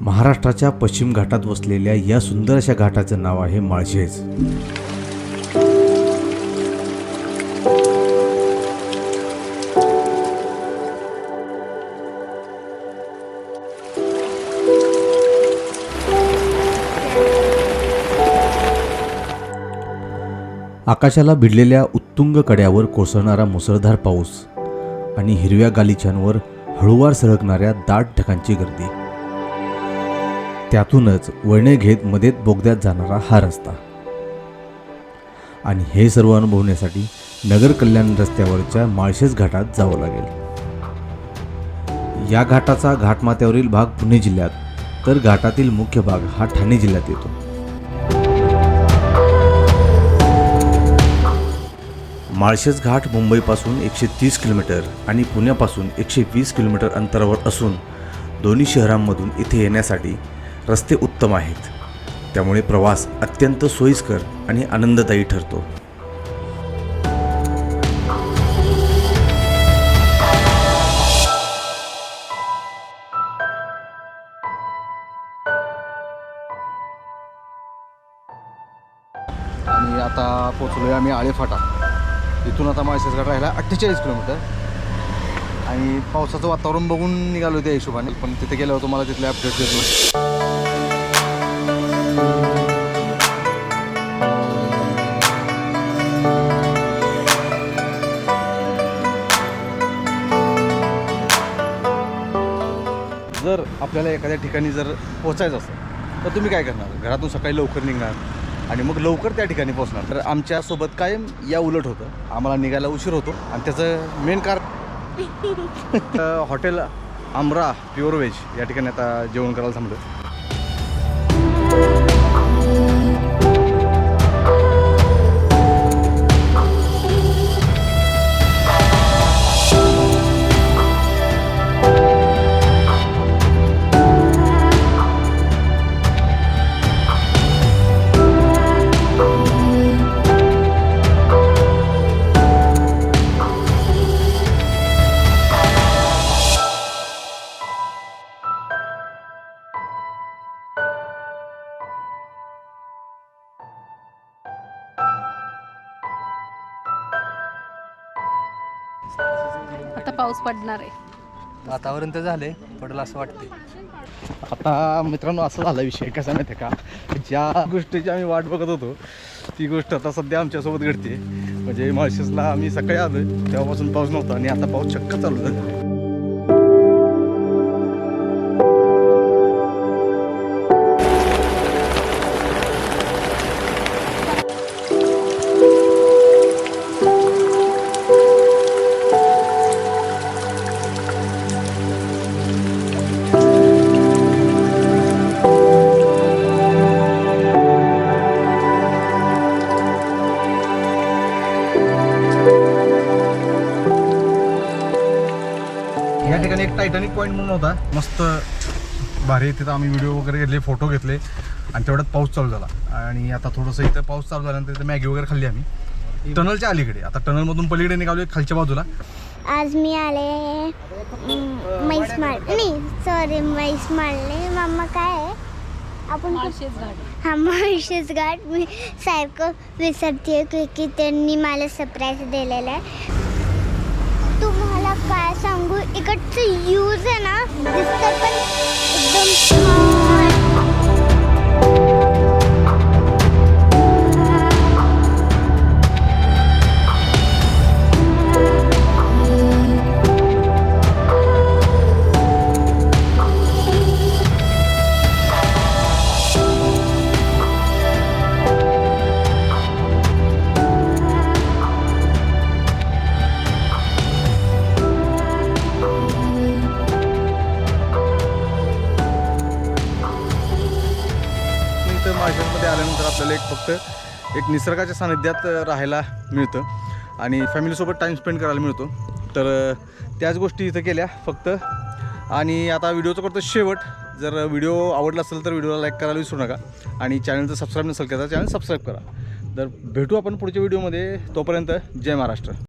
महाराष्ट्राच्या पश्चिम घाटात वसलेल्या या सुंदर अशा घाटाचं नाव आहे माळशेज. आकाशाला भिडलेल्या उत्तुंग कड्यावर कोसळणारा मुसळधार पाऊस आणि हिरव्या गालिचांवर हळूवार सरकणाऱ्या दाट ढगांची गर्दी. त्यातूनच वळणे घेत मध्येत बोगद्यात जाणारा हा रस्ता. आणि हे सर्व अनुभवण्यासाठी नगर कल्याण रस्त्यावरच्या माळशेज घाटात जावं लागेल. या घाटाचा घाटमाथ्यावरील भाग पुणे जिल्ह्यात तर घाटातील मुख्य भाग हा ठाणे जिल्ह्यात येतो. माळशेज घाट मुंबईपासून एकशे तीस किलोमीटर आणि पुण्यापासून एकशे वीस किलोमीटर अंतरावर असून दोन्ही शहरांमधून इथे येण्यासाठी रस्ते उत्तम आहेत. त्यामुळे प्रवास अत्यंत सोयीस्कर आणि आनंददायी ठरतो. आणि आता पोचलो आहे आम्ही आळेफाटा. इथून आता माळशेजगड राहिला अठ्ठेचाळीस किलोमीटर. आणि पावसाचं वातावरण बघून निघालो त्या हिशोबाने. पण तिथे गेल्यावर तुम्हाला तिथले अपडेट देतो. जर आपल्याला एखाद्या ठिकाणी जर पोहोचायचं असेल तर तुम्ही काय करणार? घरातून सकाळी लवकर निघणार आणि मग लवकर त्या ठिकाणी पोहोचणार. तर आमच्यासोबत कायम या उलट होतं. आम्हाला निघायला उशीर होतो आणि त्याचं मेन कारण हॉटेल आमरा प्युअर व्हेज या ठिकाणी आता जेवण करायला थांबलो आता पाऊस पडणार आहे. वातावरण तर झालंय पडलं असं वाटतंय. आता मित्रांनो असं झाला विषय कसा माहिती आहे का? ज्या गोष्टीची आम्ही वाट बघत होतो ती गोष्ट आता सध्या आमच्यासोबत घडते म्हणजे माळशेसला आम्ही सकाळी आलो तेव्हापासून पाऊस नव्हता आणि आता पाऊस चक्क चालू झाला ठिकाणी एक टायटॅनिक पॉईंट म्हणून होता. मस्त भारी तिथं आम्ही व्हिडिओ वगैरे घेतले फोटो घेतले. आणि तेवढ्यात पाऊस चालू झाला. आणि आता थोडंसं इथं पाऊस चालू झाल्यानंतर इथं मॅगी वगैरे खाल्ली आम्ही. टनलच्या अलीकडे. आता टनलमधून पलीकडे निघालो खालच्या बाजूला. आज मी आले म्हैस माळ नाही सॉरी म्हैस माळले मम्मा काय आहे? आपण हा माळशेज घाट. मी सारखं विसरते की की त्यांनी मला सरप्राईज दिलेलं आहे. काय सांगू? इकडचं यूज आहे ना आपल्याला एक फक्त एक निसर्गाच्या सानिध्यात राहायला मिळतं आणि फॅमिलीसोबत टाईम स्पेंड करायला मिळतो. तर त्याच गोष्टी इथं केल्या फक्त. आणि आता व्हिडिओचं करतो शेवट. जर व्हिडिओ आवडला असेल तर व्हिडिओला लाईक करायला विसरू नका. आणि चॅनलचं सबस्क्राईब नसेल केलं चॅनल सबस्क्राईब करा. तर भेटू आपण पुढच्या व्हिडिओमध्ये. तोपर्यंत जय महाराष्ट्र.